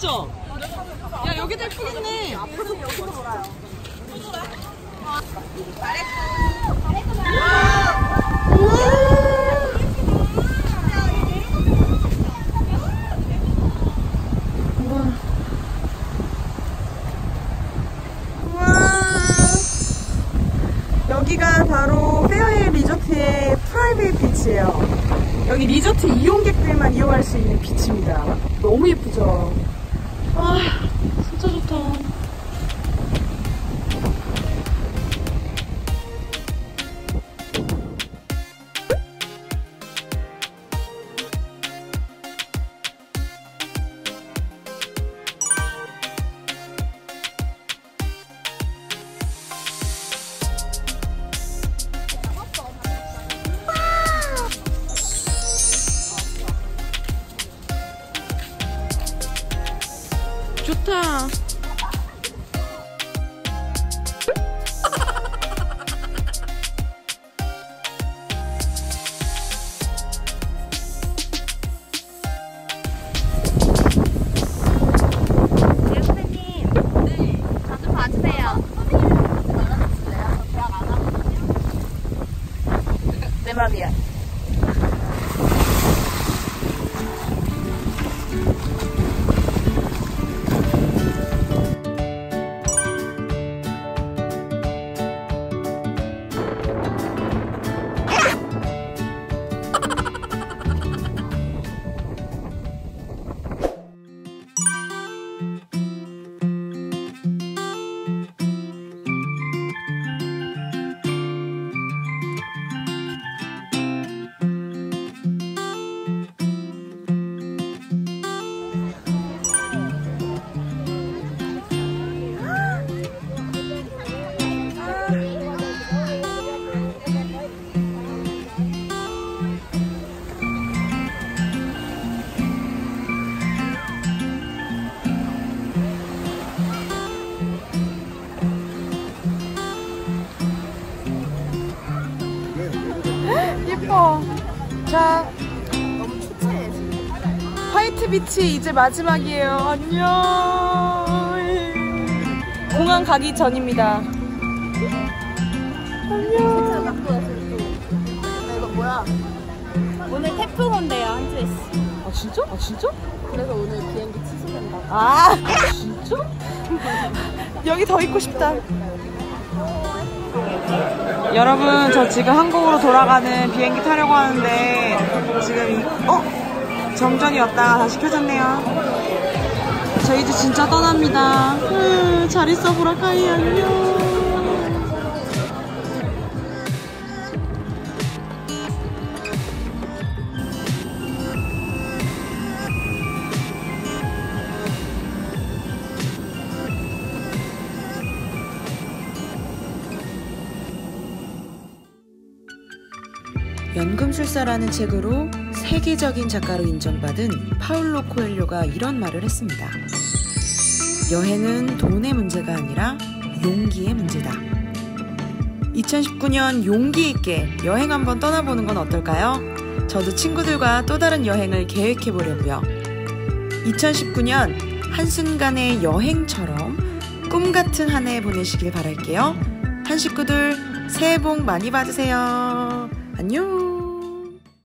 그죠? 야 여기 될수 있네. 앞으로 여기도 놀아요. 바로 페어힐 리조트의 프라이빗 비치예요. 여기 리조트 이용객들만 이용할 수 있는 비치입니다. 너무 예쁘죠? 아, 진짜 좋다. 좋다. 네. 저좀 봐주세요. 내 맘이야. 예뻐. 자. 화이트 비치 이제 마지막이에요. 안녕. 공항 가기 전입니다. 안녕. 이거 뭐야? 오늘 태풍 온대요, 한주혜 씨. 아 진짜? 아 진짜? 그래서 오늘 비행기 취소된다고. 아 진짜? 여기 더 있고 싶다. 여러분 저 지금 한국으로 돌아가는 비행기 타려고 하는데 지금 이, 어 정전이 왔다가 다시 켜졌네요. 저 이제 진짜 떠납니다. 으, 잘 있어 보라카이 안녕. 연금술사라는 책으로 세계적인 작가로 인정받은 파울로 코엘료가 이런 말을 했습니다. 여행은 돈의 문제가 아니라 용기의 문제다. 2019년 용기 있게 여행 한번 떠나보는 건 어떨까요? 저도 친구들과 또 다른 여행을 계획해 보려고요. 2019년 한순간의 여행처럼 꿈 같은 한 해 보내시길 바랄게요. 한 식구들 새해 복 많이 받으세요. 안녕.